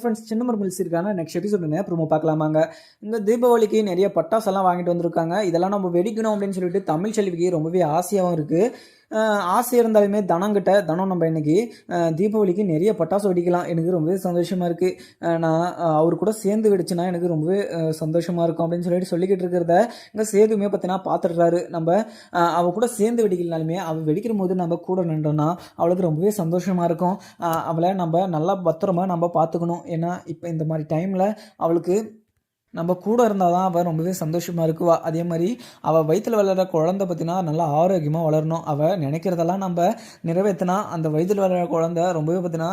Friends சின்ன மருமல் இருக்காங்க next எபிசோடுங்க promo பார்க்கலாமாங்க. இந்த தீபாவளிக்கு நிறைய பட்டாசெல்லாம் வாங்கிட்டு வந்திருக்காங்க. இதெல்லாம் நம்ம வெடிக்கணும் அப்படின்னு சொல்லிட்டு தமிழ் செல்விக்கு ரொம்பவே ஆசையாகவும் இருக்குது ஆசை இருந்தாலுமே தனங்கிட்ட தனம் நம்ம இன்னைக்கு தீபாவளிக்கு நிறைய பட்டாசு வெடிக்கலாம். எனக்கு ரொம்பவே சந்தோஷமாக இருக்குது நான் அவர் கூட சேர்ந்து வெடிச்சுன்னா எனக்கு ரொம்பவே சந்தோஷமாக இருக்கும் அப்படின்னு சொல்லிட்டு சொல்லிக்கிட்டு இருக்கிறத இங்கே சேதுமே பார்த்தீங்கன்னா பார்த்துடுறாரு நம்ம அவள் அவ கூட சேர்ந்து வெடிக்கலனாலுமே அவள் வெடிக்கிற போது நம்ம கூட நின்றோன்னா அவளுக்கு ரொம்பவே சந்தோஷமாக இருக்கும். அவளை நம்ம நல்லா பத்திரமா நம்ம பார்த்துக்கணும் ஏன்னா இப்போ இந்த மாதிரி டைமில் அவளுக்கு நம்ம கூட இருந்தால் தான் அவள் ரொம்பவே சந்தோஷமாக இருக்குவா. அதே மாதிரி அவள் வயிற்றில் வளர்கிற குழந்தை பார்த்தினா நல்லா ஆரோக்கியமாக வளரணும். அவள் நினைக்கிறதெல்லாம் நம்ம நிறைவேற்றினா அந்த வயிற்றில் வளர்கிற குழந்தை ரொம்பவே பார்த்தினா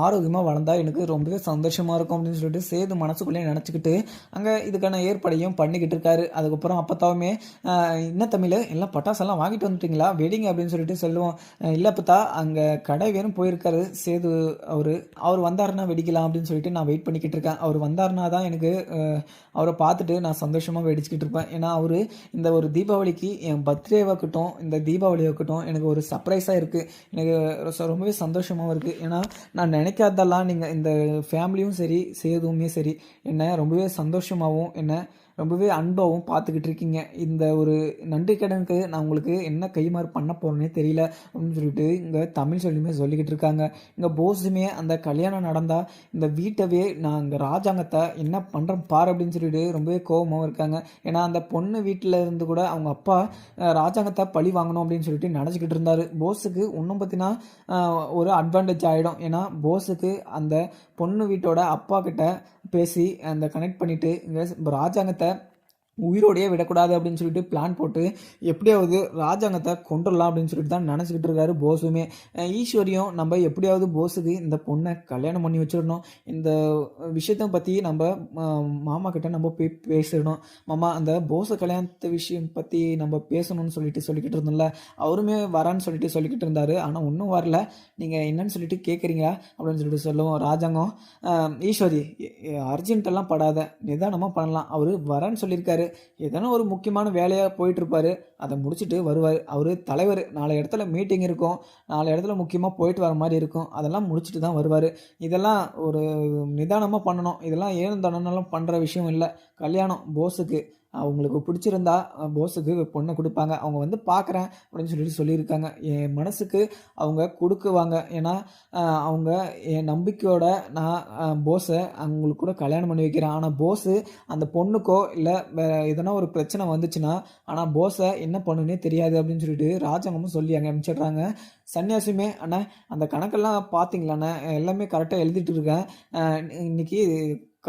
ஆரோக்கியமாக வளர்ந்தா எனக்கு ரொம்பவே சந்தோஷமாக இருக்கும் அப்படின்னு சொல்லிட்டு சேது மனசுக்குள்ளேயே நினச்சிக்கிட்டு அங்கே இதுக்கான ஏற்பாடையும் பண்ணிக்கிட்டு இருக்காரு. அதுக்கப்புறம் அப்பத்தாவுமே ஆஹ், என்ன தமிழ்? எல்லாம் பட்டாசெல்லாம் வாங்கிட்டு வந்துட்டீங்களா? வெடிங்க அப்படின்னு சொல்லிட்டு சொல்லுவோம். இல்லை பார்த்தா அங்கே கடை வேணும் போயிருக்காரு. சேது அவர் அவர் வந்தாருன்னா வெடிக்கலாம் அப்படின்னு சொல்லிட்டு நான் வெயிட் பண்ணிக்கிட்டு இருக்கேன். அவர் வந்தாருன்னா தான் எனக்கு அவரை பார்த்துட்டு நான் சந்தோஷமாக வெடிச்சுக்கிட்டு இருப்பேன். ஏன்னா அவர் இந்த ஒரு தீபாவளிக்கு என் பர்த்டேவாகட்டும் இந்த தீபாவளியாகட்டும் எனக்கு ஒரு சர்ப்ரைஸாக இருக்குது எனக்கு ரொம்பவே சந்தோஷமாகவும் இருக்குது ஏன்னா நான் நினைக்காதெல்லாம் நீங்கள் இந்த ஃபேமிலியும் சரி சேதுவுமே சரி என்னை ரொம்பவே சந்தோஷமாகவும் என்னை ரொம்பவே அன்பாகவும் பார்த்துக்கிட்டு இருக்கீங்க இந்த ஒரு நன்றி கடனுக்கு நான் உங்களுக்கு என்ன கைமாறு பண்ண போகிறேனே தெரியல அப்படின்னு சொல்லிட்டு இங்கே தமிழ் சொல்லியுமே சொல்லிக்கிட்டு இருக்காங்க இங்கே போஸுமே அந்த கல்யாணம் நடந்தால் இந்த வீட்டவே நான் இங்கே ராஜாங்கத்தை என்ன பண்ணுறேன் பார் அப்படின்னு சொல்லிட்டு ரொம்பவே கோபமாகவும் இருக்காங்க. ஏன்னா அந்த பொண்ணு வீட்டில் இருந்து கூட அவங்க அப்பா ராஜாங்கத்தை பழி வாங்கணும் அப்படின்னு சொல்லிட்டு நினச்சிக்கிட்டு இருந்தார். போஸுக்கு இன்னும் பார்த்தீங்கன்னா ஒரு அட்வான்டேஜ் ஆகிடும் ஏன்னா போஸுக்கு அந்த பொண்ணு வீட்டோட அப்பா கிட்ட பேசி அந்த கனெக்ட் பண்ணிவிட்டு இங்கே ராஜாங்கத்தை உயிரோடையே விடக்கூடாது அப்படின்னு சொல்லிட்டு பிளான் போட்டு எப்படியாவது ராஜாங்கத்தை கொண்டுடலாம் அப்படின்னு சொல்லிட்டு தான் நினச்சிக்கிட்டு இருக்காரு போஸுமே. ஈஸ்வரியும் நம்ம எப்படியாவது போஸுக்கு இந்த பொண்ணை கல்யாணம் பண்ணி வச்சிடணும். இந்த விஷயத்தை பற்றி நம்ம மாமா கிட்ட நம்ம போய் பேசிடணும். மாமா அந்த போஸ கல்யாணத்து விஷயம் பற்றி நம்ம பேசணும்னு சொல்லிட்டு சொல்லிக்கிட்டு இருந்தோம்ல அவருமே வரான்னு சொல்லிட்டு சொல்லிக்கிட்டு இருந்தார். ஆனால் ஒன்றும் வரல. நீங்கள் என்னன்னு சொல்லிட்டு கேட்குறீங்களா அப்படின்னு சொல்லிட்டு சொல்லுவோம் ராஜாங்கம். ஈஸ்வரி அர்ஜென்ட்டெல்லாம் படாத நிதானமாக பண்ணலாம். அவர் வரேன்னு சொல்லியிருக்காரு. எதனா ஒரு முக்கியமான வேலையாக போயிட்டுருப்பார். அதை முடிச்சுட்டு வருவார். அவர் தலைவர். நாலு இடத்துல மீட்டிங் இருக்கும். நாலு இடத்துல முக்கியமாக போயிட்டு வர மாதிரி இருக்கும். அதெல்லாம் முடிச்சுட்டு தான் வருவார். இதெல்லாம் ஒரு நிதானமாக பண்ணணும். இதெல்லாம் ஏன் தானோனாலும் பண்ணுற விஷயம் இல்லை. கல்யாணம் போஸுக்கு அவங்களுக்கு பிடிச்சிருந்தா போஸுக்கு பொண்ணை கொடுப்பாங்க. அவங்க வந்து பார்க்குறேன் அப்படின்னு சொல்லிட்டு சொல்லியிருக்காங்க. என் மனசுக்கு அவங்க கொடுக்குவாங்க. ஏன்னா அவங்க என் நம்பிக்கையோட நான் போஸை அவங்களுக்கு கூட கல்யாணம் பண்ணி வைக்கிறேன். ஆனால் போஸு அந்த பொண்ணுக்கோ இல்லை வேறு எதனா ஒரு பிரச்சனை வந்துச்சுன்னா ஆனால் போஸை என்ன பண்ணுன்னே தெரியாது அப்படின்னு சொல்லிட்டு ராஜாங்கமும் சொல்லி அங்கே அனுப்பிச்சிடுறாங்க. சன்னியாசியுமே அண்ணா அந்த கணக்கெல்லாம் பார்த்தீங்களாண்ணே? எல்லாமே கரெக்டாக எழுதிட்டு இருக்கேன். இன்னைக்கு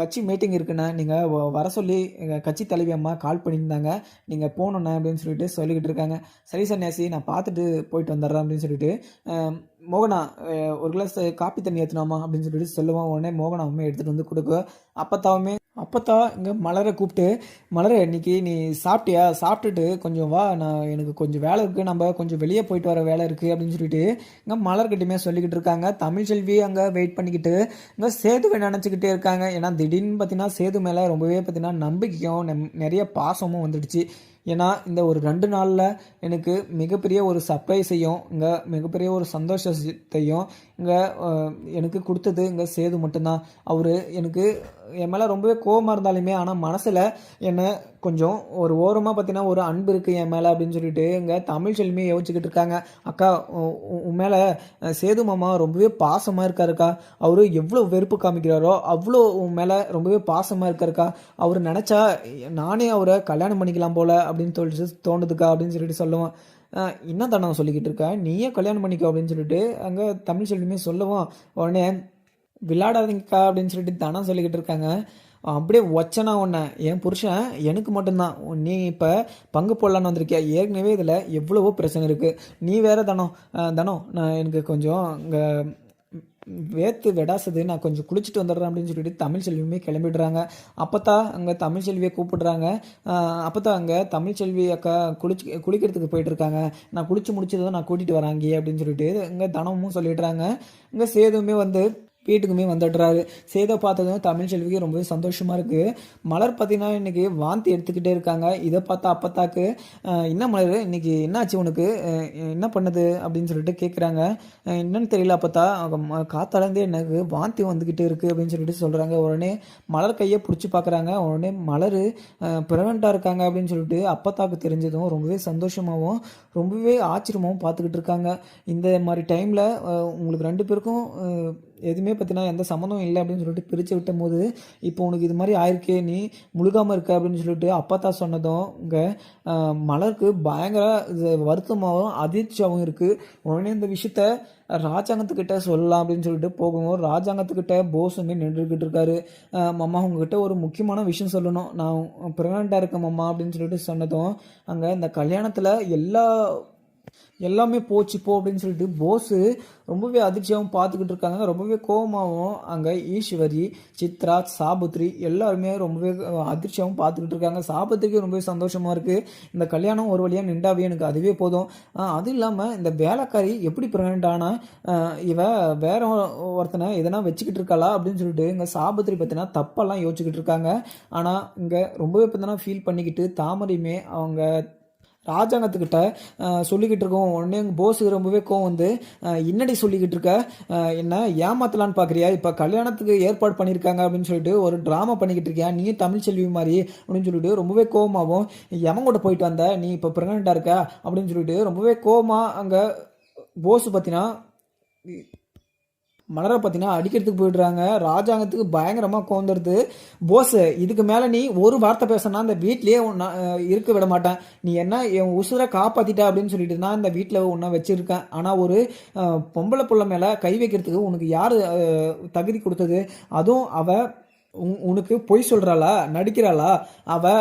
கட்சி மீட்டிங் இருக்குண்ணே நீங்கள் வர சொல்லி எங்கள் கட்சி தலைவி அம்மா கால் பண்ணியிருந்தாங்க. நீங்கள் போகணுண்ணே அப்படின்னு சொல்லிட்டு சொல்லிக்கிட்டு இருக்காங்க. சரி சன்னியாசி நான் பார்த்துட்டு போயிட்டு வந்துடுறேன் அப்படின்னு சொல்லிட்டு மோகனா ஒரு கிளாஸ் காப்பி தண்ணி ஏற்றினாமா அப்படின்னு சொல்லிட்டு சொல்லுவான். உடனே மோகனாவுமே எடுத்துகிட்டு வந்து கொடுக்க அப்பத்தாவுமே அப்பத்தா இங்கே மலரை கூப்பிட்டு மலரை இன்னைக்கு நீ சாப்பிட்டியா? சாப்பிட்டுட்டு கொஞ்சம் வா நான் எனக்கு கொஞ்சம் வேலை இருக்குது நம்ம கொஞ்சம் வெளியே போயிட்டு வர வேலை இருக்குது அப்படின்னு சொல்லிட்டு இங்கே மலர்கிட்டையுமே சொல்லிக்கிட்டு இருக்காங்க. தமிழ் செல்வி அங்கே வெயிட் பண்ணிக்கிட்டு இங்கே சேதுவை நினச்சிக்கிட்டே இருக்காங்க. ஏன்னா திடீர்னு பார்த்தீங்கன்னா சேது மேலே ரொம்பவே பார்த்தீங்கன்னா நம்பிக்கையும் நெம்- நிறைய பாசமும் வந்துடுச்சு. ஏன்னா இந்த ஒரு ரெண்டு நாளில் எனக்கு மிகப்பெரிய ஒரு சர்ப்ரைஸையும் இங்கே மிகப்பெரிய ஒரு சந்தோஷத்தையும் இங்கே எனக்கு கொடுத்தது இங்கே சேது மட்டும்தான். அவர் எனக்கு என் மேலே ரொம்பவே கோவமாக இருந்தாலுமே ஆனால் மனசில் என்னை கொஞ்சம் ஒரு ஓரமாக பார்த்தீங்கன்னா ஒரு அன்பு இருக்குது என் மேலே அப்படின்னு சொல்லிட்டு இங்கே தமிழ் செல்வியே யோசிச்சுக்கிட்டு இருக்காங்க. அக்கா உ- உ- உன் மேலே சேது மாமா ரொம்பவே பாசமாக இருக்காருக்கா. அவரு எவ்வளோ வெறுப்பு காமிக்கிறாரோ அவ்வளோ உன் மேலே ரொம்பவே பாசமாக இருக்காருக்கா. அவர் நினச்சா நானே அவரை கல்யாணம் பண்ணிக்கலாம் போல் அப்படின்னு சொல்லிட்டு தோணுதுக்கா அப்படின்னு சொல்லிட்டு சொல்லுவான். என்ன தானே சொல்லிக்கிட்டு இருக்கா? நீயே கல்யாணம் பண்ணிக்கோ அப்படின்னு சொல்லிட்டு அங்கே தமிழ் செல்வியுமே சொல்லுவான். உடனே விளையாடாதீங்கக்கா அப்படின்னு சொல்லிட்டு தனம் சொல்லிக்கிட்டு இருக்காங்க. அப்படியே ஒச்சனா ஒன்று என் புருஷன் எனக்கு மட்டும்தான். நீ இப்போ பங்கு போடலான்னு வந்திருக்கியா? ஏற்கனவே இதில் எவ்வளவோ பிரச்சனை இருக்குது நீ வேறு தனம் தனம் நான் எனக்கு கொஞ்சம் இங்கே வேத்து விடாசது நான் கொஞ்சம் குளிச்சுட்டு வந்துடுறேன் அப்படின்னு சொல்லிட்டு தமிழ் செல்வியுமே கிளம்பிடுறாங்க. அப்போத்தான் அங்கே தமிழ் செல்வியை கூப்பிடுறாங்க. அப்போத்தான் அங்கே தமிழ் செல்வி அக்கா குளிச்சு குளிக்கிறதுக்கு போயிட்டுருக்காங்க. நான் குளிச்சு முடிச்சதும் நான் கூட்டிகிட்டு வராங்க அப்படின்னு சொல்லிட்டு இங்கே தனமும் சொல்லிடுறாங்க. இங்கே சேதுமே வந்து வீட்டுக்குமே வந்துடுறாரு. சேதை பார்த்ததும் தமிழ் செல்விக்கு ரொம்பவே சந்தோஷமாக இருக்குது மலர் பார்த்தீங்கன்னா இன்னைக்கு வாந்தி எடுத்துக்கிட்டே இருக்காங்க. இதை பார்த்தா அப்பத்தாக்கு என்ன மலர்? இன்றைக்கி என்னாச்சு உனக்கு? என்ன பண்ணுது? அப்படின்னு சொல்லிட்டு கேட்குறாங்க என்னன்னு தெரியல அப்பத்தா. காத்தாலேருந்தே எனக்கு வாந்தி வந்துக்கிட்டே இருக்குது அப்படின்னு சொல்லிட்டு சொல்கிறாங்க உடனே மலர் கையை பிடிச்சி பார்க்குறாங்க உடனே மலர் ப்ரெவெண்ட்டாக இருக்காங்க அப்படின்னு சொல்லிட்டு அப்பத்தாக்கு தெரிஞ்சதும் ரொம்பவே சந்தோஷமாகவும் ரொம்பவே ஆச்சரியமாகவும் பார்த்துக்கிட்டு இருக்காங்க. இந்த மாதிரி டைமில் உங்களுக்கு ரெண்டு பேருக்கும் எதுவுமே பார்த்தீங்கன்னா எந்த சம்மந்தம் இல்லை அப்படின்னு சொல்லிட்டு பிரித்து விட்டும் போது இப்போ உனக்கு இது மாதிரி ஆயிருக்கே நீ முழுகாமல் இருக்க அப்படின்னு சொல்லிட்டு அப்பத்தா சொன்னதும் இங்கே மலருக்கு பயங்கர இது வருத்தமாகவும் அதிர்ச்சியாகவும் இருக்குது உடனே இந்த விஷயத்த ராஜாங்கத்துக்கிட்ட சொல்லலாம் அப்படின்னு சொல்லிட்டு போகும்போது ராஜாங்கத்துக்கிட்ட போஸுமே நின்றுக்கிட்டு இருக்காரு. மம்மா மாமா உங்ககிட்ட ஒரு முக்கியமான விஷயம் சொல்லணும். நான் ப்ரெக்னெண்ட்டாக இருக்கேன் மாமா அப்படின்னு சொல்லிட்டு சொன்னதும் அங்கே இந்த கல்யாணத்தில் எல்லா எல்லாமே போச்சு போ அப்படின்னு சொல்லிட்டு போஸு ரொம்பவே அதிர்ச்சியாகவும் பார்த்துக்கிட்டு இருக்காங்க. ரொம்பவே கோபமாகவும் அங்கே ஈஸ்வரி சித்ரா சாபுத்ரி எல்லாருமே ரொம்பவே அதிர்ச்சியாகவும் பார்த்துக்கிட்டு இருக்காங்க. சாபுத்திரிக்கு ரொம்பவே சந்தோஷமாக இருக்குது இந்த கல்யாணம் ஒரு வழியாக நின்றாவே எனக்கு அதுவே போதும். அதுவும் இல்லாமல் இந்த வேலைக்காரி எப்படி ப்ரெக்னென்ட் ஆனால் இவ வேற ஒருத்தனை எதனா வச்சுக்கிட்டு இருக்காளா அப்படின்னு சொல்லிட்டு இங்கே சாபுத்திரி பார்த்தீங்கன்னா தப்பெல்லாம் யோசிச்சுக்கிட்டு இருக்காங்க. ஆனால் இங்கே ரொம்பவே பார்த்தீங்கன்னா ஃபீல் பண்ணிக்கிட்டு தாமரையுமே அவங்க ராஜாங்கத்துக்கிட்ட சொல்லிக்கிட்டு இருக்கோம். உடனே எங்கள் போஸுக்கு ரொம்பவே கோவம் வந்து என்னடி சொல்லிக்கிட்டு இருக்க? என்ன ஏமாத்தலான்னு பார்க்குறியா இப்போ கல்யாணத்துக்கு ஏற்பாடு பண்ணியிருக்காங்க அப்படின்னு சொல்லிட்டு ஒரு ட்ராமா பண்ணிக்கிட்டு இருக்கியா? நீ தமிழ் செல்வி மாதிரி அப்படின்னு சொல்லிட்டு ரொம்பவே கோவமாகவும் எவன் கூட போயிட்டு வந்த? நீ இப்போ ப்ரெக்னெண்ட்டாக இருக்க? அப்படின்னு சொல்லிட்டு ரொம்பவே கோவமாக அங்கே போஸு பார்த்தீங்கன்னா மலரை பார்த்தீங்கன்னா அடிக்கிறதுக்கு போயிடுறாங்க. ராஜாங்கத்துக்கு பயங்கரமாக கோந்துடுது போஸ் இதுக்கு மேலே நீ ஒரு வார்த்தை பேசினா இந்த வீட்லேயே இருக்க விட மாட்டேன். நீ என்ன என் உசுரை காப்பாற்றிட்ட அப்படின்னு சொல்லிட்டு நான் இந்த வீட்டில் ஒன்றா வச்சுருக்கேன். ஆனால் ஒரு பொம்பளை புள்ள மேலே கை வைக்கிறதுக்கு உனக்கு யார் தகுதி கொடுத்தது? அதுவும் அவ உனக்கு பொய் சொல்கிறாளா நடிக்கிறாளா? அவ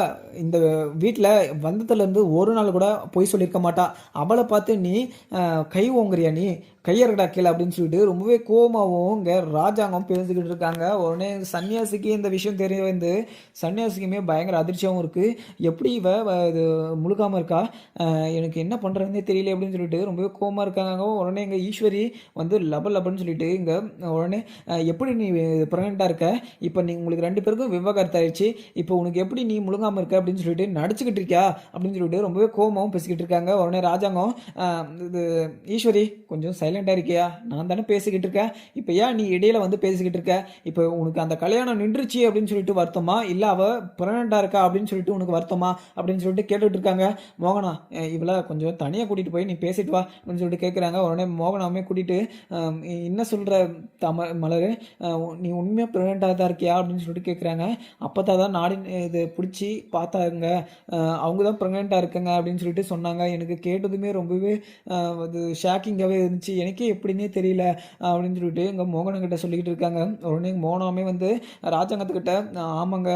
இந்த வீட்டில் வந்ததுலேருந்து ஒரு நாள் கூட பொய் சொல்லியிருக்க மாட்டா. அவளை பார்த்து நீ கை ஓங்குறியா நீ? கையறடா கீழே அப்படின்னு சொல்லிட்டு ரொம்பவே கோவமாகவும் இங்கே ராஜாங்கம் பேசிக்கிட்டு இருக்காங்க. உடனே சன்னியாசிக்கு இந்த விஷயம் தெரிய வந்து சன்னியாசிக்குமே பயங்கர அதிர்ச்சியாகவும் இருக்குது எப்படி இவ இது முழுகாமல் இருக்கா? எனக்கு என்ன பண்ணுறதுனே தெரியல அப்படின்னு சொல்லிட்டு ரொம்பவே கோபமாக இருக்காங்க. உடனே எங்கள் ஈஸ்வரி வந்து லபல் லபன்னு சொல்லிட்டு இங்கே உடனே எப்படி நீ ப்ரெக்னெண்ட்டாக இருக்க? இப்போ நீ உங்களுக்கு ரெண்டு பேருக்கும் விவாகரத்து ஆயிடுச்சு. இப்போ உனக்கு எப்படி நீ முழுங்காமல் இருக்க அப்படின்னு சொல்லிட்டு நடிச்சுக்கிட்டு இருக்கியா? அப்படின்னு சொல்லிட்டு ரொம்பவே கோபமாகவும் பேசிக்கிட்டு இருக்காங்க. உடனே ராஜாங்கம் இது ஈஸ்வரி கொஞ்சம் சைலண்டாக இருக்கியா? நான் தானே பேசிக்கிட்டு இருக்கேன். இப்போ ஏன் நீ இடையில வந்து பேசிக்கிட்டு இருக்க? இப்போ உனக்கு அந்த கல்யாணம் நின்றுச்சு அப்படின்னு சொல்லிட்டு வருத்தமா? இல்லை அவள் ப்ரெக்னெண்ட்டாக இருக்கா அப்படின்னு சொல்லிட்டு உனக்கு வருத்தமா? அப்படின்னு சொல்லிட்டு கேட்டுட்டு இருக்காங்க. மோகனா இவளை கொஞ்சம் தனியாக கூட்டிகிட்டு போய் நீ பேசிட்டு வா அப்படின்னு சொல்லிட்டு கேட்குறாங்க உடனே மோகனாமே கூட்டிகிட்டு என்ன சொல்கிற தம மலர்? நீ உண்மையாக ப்ரெக்னெண்ட்டாக தான் இருக்கியா? அப்படின்னு சொல்லிட்டு கேட்குறாங்க அப்போ தான் நாடி இது பிடிச்சி பார்த்தாங்க. அவங்க தான் ப்ரெக்னெண்ட்டாக இருக்காங்க அப்படின்னு சொல்லிட்டு சொன்னாங்க. எனக்கு கேட்டதுமே ரொம்பவே அது ஷாக்கிங்காகவே இருந்துச்சு. எனக்கே எப்படின்னே தெரியல அப்படின்னு சொல்லிட்டு எங்கள் மோகனங்கிட்ட சொல்லிக்கிட்டு இருக்காங்க. உடனே மோகனாமே வந்து ராஜாங்கத்துக்கிட்ட ஆமாங்க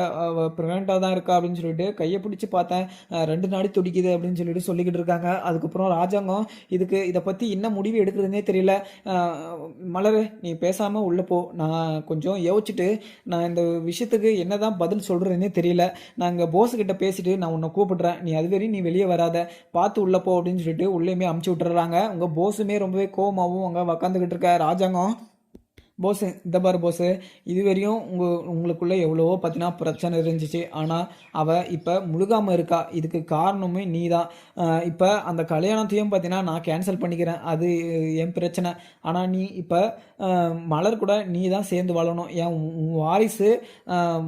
ப்ரெக்னெண்ட்டாக தான் இருக்கா அப்படின்னு சொல்லிட்டு கையை பிடிச்சி பார்த்தேன். ரெண்டு நாடி துடிக்குது அப்படின்னு சொல்லிட்டு சொல்லிக்கிட்டு இருக்காங்க. அதுக்கப்புறம் ராஜாங்கம் இதுக்கு இதை பற்றி என்ன முடிவு எடுக்கிறதுனே தெரியல. மலர் நீ பேசாமல் உள்ளே போ. நான் கொஞ்சம் யோசிச்சுட்டு நான் இந்த விஷயத்துக்கு என்னதான் பதில் சொல்கிறதுனே தெரியல. நான் இங்கே போஸுக்கிட்ட பேசிட்டு நான் உன்னை கூப்பிடுறேன். நீ அதுவரையும் நீ வெளியே வராத. பார்த்து உள்ளே போ அப்படின்னு சொல்லிட்டு உள்ளேயுமே அமுச்சு விட்டுறாங்க. உங்கள் போஸுமே ரொம்பவே கோவமாகவும் அங்கே உக்காந்துக்கிட்டு இருக்க ராஜாங்கம். போஸு இந்த பார் போஸு. இதுவரையும் உங்கள் உங்களுக்குள்ளே எவ்வளவோ பார்த்தீங்கன்னா பிரச்சனை இருந்துச்சு. ஆனால் அவள் இப்போ முழுகாமல் இருக்கா. இதுக்கு காரணமே நீ தான் இப்போ அந்த கல்யாணத்தையும் பார்த்தீங்கன்னா நான் கேன்சல் பண்ணிக்கிறேன். அது என் பிரச்சனை. ஆனால் நீ இப்போ மலர் கூட நீ தான் சேர்ந்து வளரணும் என் வாரிசு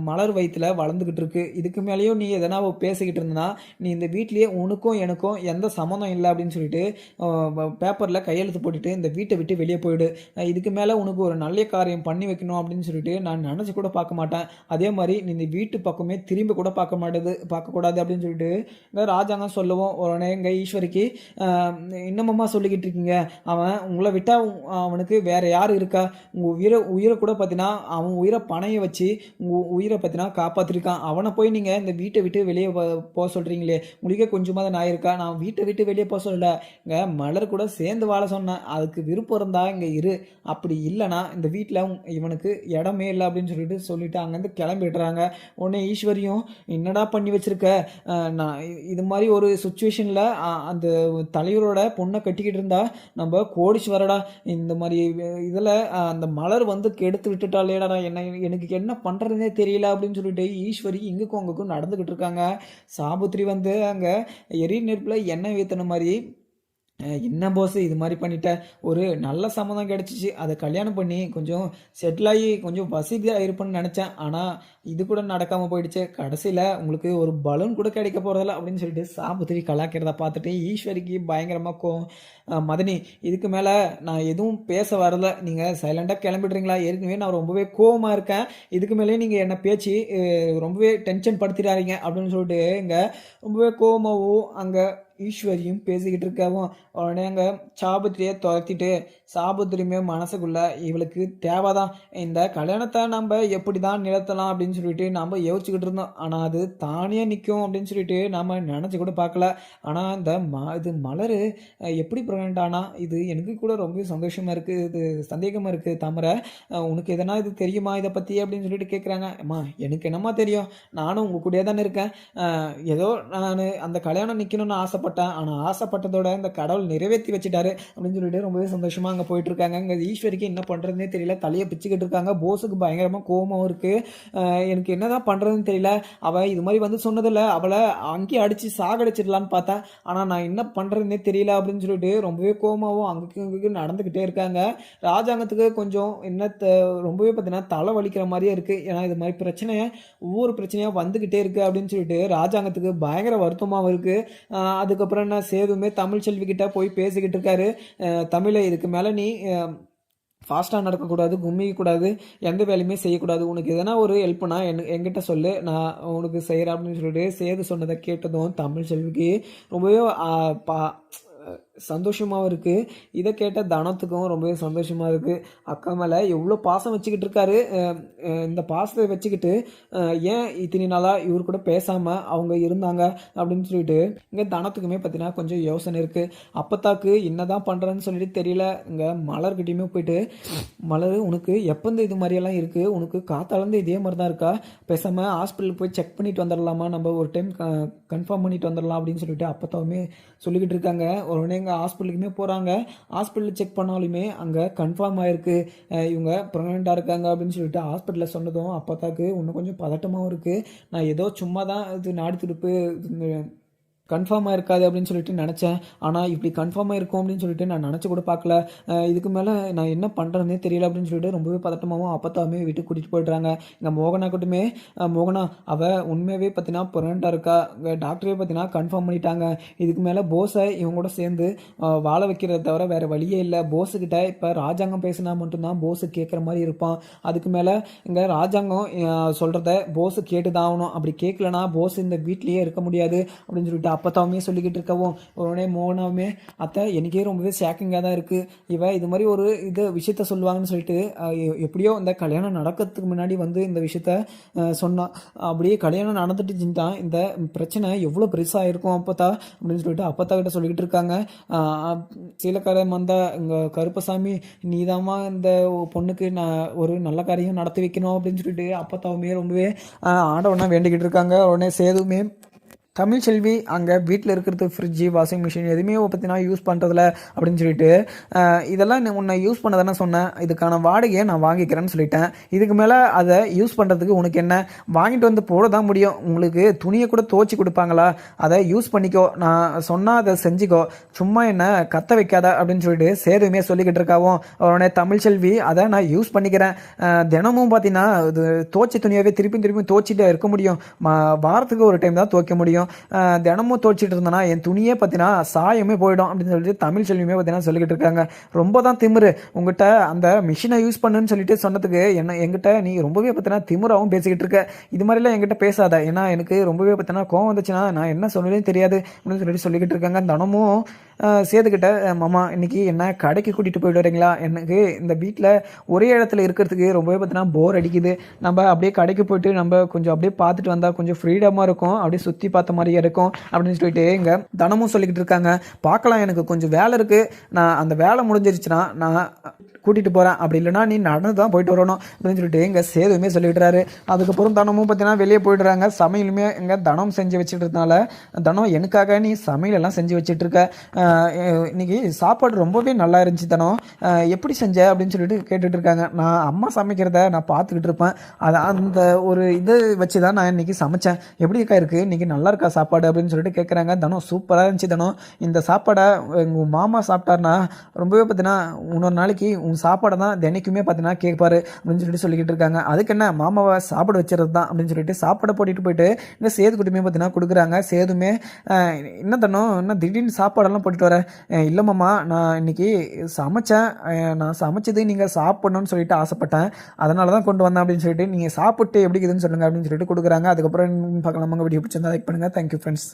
மலர் வயிற்றில் வளர்ந்துக்கிட்டு இருக்கு. இதுக்கு மேலேயும் நீ எதனா பேசிக்கிட்டு இருந்தனா நீ இந்த வீட்லேயே உனக்கும் எனக்கும் எந்த சம்மந்தம் இல்லை அப்படின்னு சொல்லிட்டு பேப்பரில் கையெழுத்து போட்டுட்டு இந்த வீட்டை விட்டு வெளியே போயிடு. இதுக்கு மேலே உனக்கு ஒரு நல்ல காரியம் பண்ணி வைக்கணும் அப்படின்னு சொல்லிட்டு நான் நினச்சி கூட பார்க்க மாட்டேன். அதே மாதிரி நீ இந்த வீட்டு பக்கமே திரும்பி கூட பார்க்க மாட்டேது பார்க்கக்கூடாது அப்படின்னு சொல்லிட்டு இந்த ராஜாங்கம் சொல்லவும். உடனே எங்கள் ஈஸ்வரிக்கு இன்னமும்மா சொல்லிக்கிட்டு இருக்கீங்க. அவன் உங்களை விட்டால் அவனுக்கு வேறு யார் இருக்கா? உங்கள் உயிரை உயிரை கூட பார்த்தீங்கன்னா அவன் உயிரை பணையை வச்சு உங்கள் உயிரை பார்த்தீங்கன்னா காப்பாற்றிருக்கான் அவனை போய் நீங்கள் இந்த வீட்டை விட்டு வெளியே போக சொல்கிறீங்களே உங்களுக்கே கொஞ்சமாவது நான் இருக்கா? நான் வீட்டை விட்டு வெளியே போக சொல்லலை. இங்கே மலர் கூட சேர்ந்து வாழ சொன்னேன். அதுக்கு விருப்பம் இருந்தால் இங்கே இரு. அப்படி இல்லைனா அந்த வீட்டில் இவனுக்கு இடமே இல்லை அப்படின்னு சொல்லிட்டு சொல்லிட்டு அங்கேருந்து கிளம்பிடுறாங்க உடனே ஈஸ்வரியும் என்னடா பண்ணி வச்சுருக்க? நான் இது மாதிரி ஒரு சுச்சுவேஷனில் அந்த தலைவரோட பொண்ணை கட்டிக்கிட்டு இருந்தா நம்ம கோடீஸ்வரடா இந்த மாதிரி இதில் அந்த மலர் வந்து கெடுத்து விட்டுட்டாலேடா என்ன எனக்கு என்ன பண்ணுறதுனே தெரியல அப்படின்னு சொல்லிட்டு ஈஸ்வரி இங்குக்கும் அங்குக்கும் நடந்துக்கிட்டு இருக்காங்க. சாபுத்திரி வந்து அங்கே எரி நெருப்பில் எண்ணெய் ஊற்றின மாதிரி என்ன போஸ் இது மாதிரி பண்ணிட்ட? ஒரு நல்ல சம்மதம் கிடச்சிச்சு. அதை கல்யாணம் பண்ணி கொஞ்சம் செட்டில் ஆகி கொஞ்சம் வசதியாக இருப்பேன்னு நினச்சேன். ஆனால் இது கூட நடக்காமல் போயிடுச்சு. கடைசியில் உங்களுக்கு ஒரு பலூன் கூட கிடைக்க போகிறதில்ல அப்படின்னு சொல்லிட்டு சாம்புத்திரி கலாக்கிறத பார்த்துட்டு ஈஸ்வரிக்கு பயங்கரமாக கோ மதனி இதுக்கு மேலே நான் எதுவும் பேச வரல. நீங்கள் சைலண்டாக கிளம்பிடுறீங்களா? ஏற்கனவே நான் ரொம்பவே கோவமாக இருக்கேன். இதுக்கு மேலே நீங்கள் என்ன பேச்சு ரொம்பவே டென்ஷன் படுத்திடாதீங்க அப்படின்னு சொல்லிட்டு இங்கே ரொம்பவே கோவமாகவும் அங்கே ஈஸ்வரியும் பேசிக்கிட்டு இருக்கவும் உடனே அங்கே சாபுத்திரியை துரத்திட்டு சாபத்திரியுமே மனசுக்குள்ள இவளுக்கு தேவைதான். இந்த கல்யாணத்தை நம்ம எப்படி தான் நிறுத்தலாம்? அப்படின்னு சொல்லிட்டு நம்ம யோசிச்சுக்கிட்டு இருந்தோம். ஆனால் அது தானே நிற்கும் அப்படின்னு சொல்லிட்டு நம்ம நினச்சி கூட பார்க்கல. ஆனால் இந்த ம இது மலர் எப்படி ப்ரெக்னென்ட் ஆனா? இது எனக்கு கூட ரொம்ப சந்தோஷமாக இருக்குது இது சந்தேகமாக இருக்குது தாமரை உனக்கு எதனா இது தெரியுமா இதை பற்றி அப்படின்னு சொல்லிட்டு கேட்குறாங்க அம்மா எனக்கு என்னம்மா தெரியும்? நானும் உங்கள் கூடயே தானே இருக்கேன். ஏதோ நான் அந்த கல்யாணம் நிற்கணும்னு ஆசைப்பட்டேன். ஆனால் ஆசைப்பட்டதோட இந்த கடவுள் நிறைவேற்றி வச்சுட்டாரு அப்படின்னு சொல்லிட்டு ரொம்பவே சந்தோஷமாக அங்கே போயிட்டு இருக்காங்க ஈஸ்வரிக்கு என்ன பண்ணுறதுனே தெரியல. தலையை பிச்சுக்கிட்டு இருக்காங்க. போஸுக்கு பயங்கரமாக கோபம் இருக்குது எனக்கு என்ன தான் பண்ணுறதுன்னு தெரியல. அவள் இது மாதிரி வந்து சொன்னதில்ல. அவளை அங்கேயே அடித்து சாகடிச்சிடலான்னு பார்த்தேன் ஆனால் நான் என்ன பண்ணுறதுனே தெரியல அப்படின்னு சொல்லிட்டு ரொம்பவே கோமாவும் அங்குக்கு இங்கே நடந்துக்கிட்டே இருக்காங்க. ராஜாங்கத்துக்கு கொஞ்சம் என்ன த- ரொம்பவே பார்த்தீங்கன்னா தலை வலிக்கிற மாதிரியே இருக்குது ஏன்னா இது மாதிரி பிரச்சனையை ஒவ்வொரு பிரச்சனையாக வந்துக்கிட்டே இருக்குது அப்படின்னு சொல்லிட்டு ராஜாங்கத்துக்கு பயங்கர வருத்தமாகவும் இருக்குது அது அதுக்கப்புறம் என்ன சேதுமே தமிழ் செல்விக்கிட்ட போய் பேசிக்கிட்டு இருக்காரு. தமிழை இதுக்கு மேலே நீ ஃபாஸ்ட்டாக நடக்கக்கூடாது கும்மிக்கக்கூடாது எந்த வேலையுமே செய்யக்கூடாது. உனக்கு எதனா ஒரு ஹெல்ப்னா என் என்கிட்ட சொல்லு. நான் உனக்கு செய்கிறேன் அப்படின்னு சொல்லிட்டு சேது சொன்னதை கேட்டதும் தமிழ் செல்விக்கு ரொம்பவே பா சந்தோஷமாகவும் இருக்குது இதை கேட்ட தனத்துக்கும் ரொம்பவே சந்தோஷமாக இருக்குது அக்கா மேலே எவ்வளோ பாசம் வச்சுக்கிட்டு இருக்காரு. இந்த பாசத்தை வச்சுக்கிட்டு ஏன் இத்தனை நாளாக இவர் கூட பேசாமல் அவங்க இருந்தாங்க அப்படின்னு சொல்லிட்டு இங்கே தனத்துக்குமே பார்த்தீங்கன்னா கொஞ்சம் யோசனை இருக்குது அப்பத்தாக்கு என்னதான் பண்ணுறேன்னு சொல்லிட்டு தெரியல. இங்கே மலர்கிட்டையுமே போயிட்டு மலர் உனக்கு எப்போந்து இது மாதிரியெல்லாம் இருக்குது உனக்கு காத்தாலேருந்து இதே மாதிரி தான் இருக்கா? பேசாமல் ஹாஸ்பிட்டலுக்கு போய் செக் பண்ணிட்டு வந்துடலாமா நம்ம ஒரு டைம் கன்ஃபார்ம் பண்ணிட்டு வந்துடலாம் அப்படின்னு சொல்லிட்டு அப்பத்தாவுமே சொல்லிக்கிட்டு இருக்காங்க. உடனே எங்கள் ஹாஸ்பிட்டலுக்குமே போகிறாங்க ஹாஸ்பிட்டலில் செக் பண்ணாலுமே அங்கே கன்ஃபார்ம் ஆகிருக்கு இவங்க ப்ரெக்னெண்ட்டாக இருக்காங்க அப்படின்னு சொல்லிட்டு ஹாஸ்பிட்டலில் சொன்னதும் அப்பத்தாக்கு இன்னும் கொஞ்சம் பதட்டமாகவும் இருக்குது நான் ஏதோ சும்மா தான் இது நாடு துடுப்பு கன்ஃபார்மாக இருக்காது அப்படின்னு சொல்லிட்டு நினச்சேன். ஆனால் இப்படி கன்ஃபார்மாக இருக்கும் அப்படின்னு சொல்லிட்டு நான் நினச்சி கூட பார்க்கல. இதுக்கு மேலே நான் என்ன பண்ணுறதுனே தெரியல அப்படின்னு சொல்லிட்டு ரொம்பவே பதட்டமாகவும் அப்பத்தாவே வீட்டுக்கு கூட்டிகிட்டு போயிடுறாங்க. இங்கே மோகனா கூட்டுமே மோகனா அவள் உண்மையாகவே பார்த்தீங்கன்னா ப்ரெக்னெண்ட்டாக இருக்கா? டாக்டரே பார்த்தீங்கன்னா கன்ஃபார்ம் பண்ணிட்டாங்க. இதுக்கு மேலே போஸை இவங்க கூட சேர்ந்து வாழ வைக்கிறத தவிர வேறு வழியே இல்லை. போஸுக்கிட்ட இப்போ ராஜாங்கம் பேசினா மட்டும்தான் போஸு கேட்குற மாதிரி இருப்பான். அதுக்கு மேலே இங்கே ராஜாங்கம் சொல்கிறத போஸு கேட்டு தான் ஆகணும். அப்படி கேட்கலனா போஸ் இந்த வீட்லேயே இருக்க முடியாது அப்படின்னு சொல்லிட்டு அப்பத்தாவுமே சொல்லிக்கிட்டு இருக்கவும் உடனே மோனாவுமே அத்தை எனக்கே ரொம்பவே ஷேக்கிங்காக தான் இருக்குது இவன் இது மாதிரி ஒரு இது விஷயத்த சொல்லுவாங்கன்னு சொல்லிட்டு எப்படியோ இந்த கல்யாணம் நடக்கிறதுக்கு முன்னாடி வந்து இந்த விஷயத்த சொன்னான் அப்படியே கல்யாணம் நடந்துட்டு தான் இந்த பிரச்சனை எவ்வளோ பெருசாக இருக்கும் அப்பத்தா? அப்படின்னு சொல்லிட்டு அப்பத்தா கிட்ட சொல்லிக்கிட்டு இருக்காங்க. சீலக்காரன் சீலக்கார மந்தா இங்கே கருப்பசாமி நீதாம்மா இந்த பொண்ணுக்கு நான் ஒரு நல்ல காரியம் நடத்தி வைக்கணும் அப்படின்னு சொல்லிட்டு அப்பத்தாவுமே ரொம்பவே ஆடவனா வேண்டிக்கிட்டு இருக்காங்க. உடனே சேதுமே தமிழ் செல்வி அங்கே வீட்டில் இருக்கிறது ஃப்ரிட்ஜு வாஷிங் மிஷின் எதுவுமே பார்த்தீங்கன்னா யூஸ் பண்ணுறதில்ல அப்படின்னு சொல்லிட்டு இதெல்லாம் உன்னை யூஸ் பண்ண தானே சொன்னேன். இதுக்கான வாடகையை நான் வாங்கிக்கிறேன்னு சொல்லிட்டேன். இதுக்கு மேலே அதை யூஸ் பண்ணுறதுக்கு உனக்கு என்ன? வாங்கிட்டு வந்து போட தான் முடியும். உங்களுக்கு துணியை கூட துவச்சி கொடுப்பாங்களா? அதை யூஸ் பண்ணிக்கோ. நான் சொன்னால் அதை செஞ்சுக்கோ. சும்மா என்ன கத்த வைக்காத அப்படின்னு சொல்லிட்டு சேதுமே சொல்லிக்கிட்டு இருக்காவும் உடனே தமிழ் செல்வி அதை நான் யூஸ் பண்ணிக்கிறேன். தினமும் பார்த்தீங்கன்னா இது தோச்சி துணியாகவே திருப்பி திருப்பி துவச்சிட்டு இருக்க முடியும். வாரத்துக்கு ஒரு டைம் தான் துவைக்க முடியும். அஹ், தினமும் துவைச்சிட்டு இருந்தேன்னா என் துணியே பார்த்தீங்கன்னா சாயமே போயிடும் அப்படின்னு சொல்லிட்டு தமிழ் செல்வியுமே பார்த்தீங்கன்னா சொல்லிக்கிட்டு இருக்காங்க. ரொம்ப தான் திமிரு. உங்ககிட்ட அந்த மிஷினை யூஸ் பண்ணுன்னு சொல்லிட்டு சொன்னதுக்கு என்ன என்கிட்ட நீ ரொம்பவே பார்த்தீங்கன்னா திமிராவும் பேசிக்கிட்டு இருக்க. இது மாதிரிலாம் என்கிட்ட பேசாத. ஏன்னா எனக்கு ரொம்பவே பார்த்தீங்கன்னா கோவம் வந்துச்சுன்னா நான் என்ன சொல்லுறேன்னு தெரியாது அப்படின்னு சொல்லிட்டு சொல்லிக்கிட்டு இருக்காங்க. தினமும் சேர்த்துக்கிட்ட சேதுக்கிட்ட மாமா இன்னைக்கு என்ன கடைக்கு கூட்டிகிட்டு போயிட்டு வரீங்களா? எனக்கு இந்த வீட்டில் ஒரே இடத்துல இருக்கிறதுக்கு ரொம்பவே பார்த்தீங்கன்னா போர் அடிக்குது. நம்ம அப்படியே கடைக்கு போயிட்டு நம்ம கொஞ்சம் அப்படியே பார்த்துட்டு வந்தால் கொஞ்சம் ஃப்ரீடமாக இருக்கும். அப்படியே சுற்றி பார்த்த மாதிரியே இருக்கும் அப்படின்னு சொல்லிட்டு இங்கே தினமும் சொல்லிக்கிட்டு இருக்காங்க. பார்க்கலாம் எனக்கு கொஞ்சம் வேலை இருக்குது நான் அந்த வேலை முடிஞ்சிருச்சுன்னா நான் கூட்டிகிட்டு போகிறேன் அப்படி இல்லைனா நீ நடந்து தான் போயிட்டு வரணும் அப்படின்னு சொல்லிட்டு எங்கள் சேதுமே சொல்லிவிடுறாரு அதுக்கப்புறம் தனமும் பார்த்தீங்கன்னா வெளியே போயிடுறாங்க. சமையலுமே எங்கள் தனம் செஞ்சு வச்சுட்டதுனால தனம் எனக்காக நீ சமையல் எல்லாம் செஞ்சு வச்சுட்டு இருக்க இன்னைக்கு சாப்பாடு ரொம்பவே நல்லா இருந்துச்சு தனம். எப்படி செஞ்ச அப்படின்னு சொல்லிட்டு கேட்டுட்டு இருக்காங்க நான் அம்மா சமைக்கிறத நான் பார்த்துக்கிட்டு இருப்பேன். அது அந்த ஒரு இது வச்சு தான் நான் இன்னைக்கு சமைச்சேன். எப்படி இருக்கா? இருக்குது இன்றைக்கி நல்லா இருக்கா சாப்பாடு அப்படின்னு சொல்லிட்டு கேட்குறாங்க தனம் சூப்பராக இருந்துச்சு தனம். இந்த சாப்பாடை உங்கள் மாமா சாப்பிட்டாருன்னா ரொம்பவே பார்த்தீங்கன்னா இன்னொரு நாளைக்கு உன் சாப்பாடை தான் தினைக்குமே பார்த்தீங்கன்னா கேட்பாரு அப்படின்னு சொல்லிட்டு சொல்லிக்கிட்டு இருக்காங்க. அதுக்கு என்ன? மாமாவை சாப்பாடு வச்சுறது தான் அப்படின்னு சொல்லிட்டு சாப்பாடை போட்டுட்டு போயிட்டு இந்த சேது குட்டியுமே பார்த்தீங்கன்னா கொடுக்குறாங்க. சேதுமே என்ன தனம் என்ன திடீர்னு சாப்பாடெல்லாம் போட்டுட்டு வர? இல்லை மாமா நான் இன்னைக்கு சமைச்சேன். நான் சமைச்சது நீங்கள் சாப்பிடணும்னு சொல்லிட்டு ஆசைப்பட்டேன். அதனால தான் கொண்டு வந்தேன் அப்படின்னு சொல்லிட்டு நீங்கள் சாப்பிட்டு எப்படி இருக்குதுன்னு சொல்லுங்கள் அப்படின்னு சொல்லிட்டு கொடுக்குறாங்க. அதுக்கப்புறம் பார்க்கலாம். வீடியோ பிடிச்சிருந்தா லைக் பண்ணுங்கள் தேங்க்யூ ஃப்ரெண்ட்ஸ்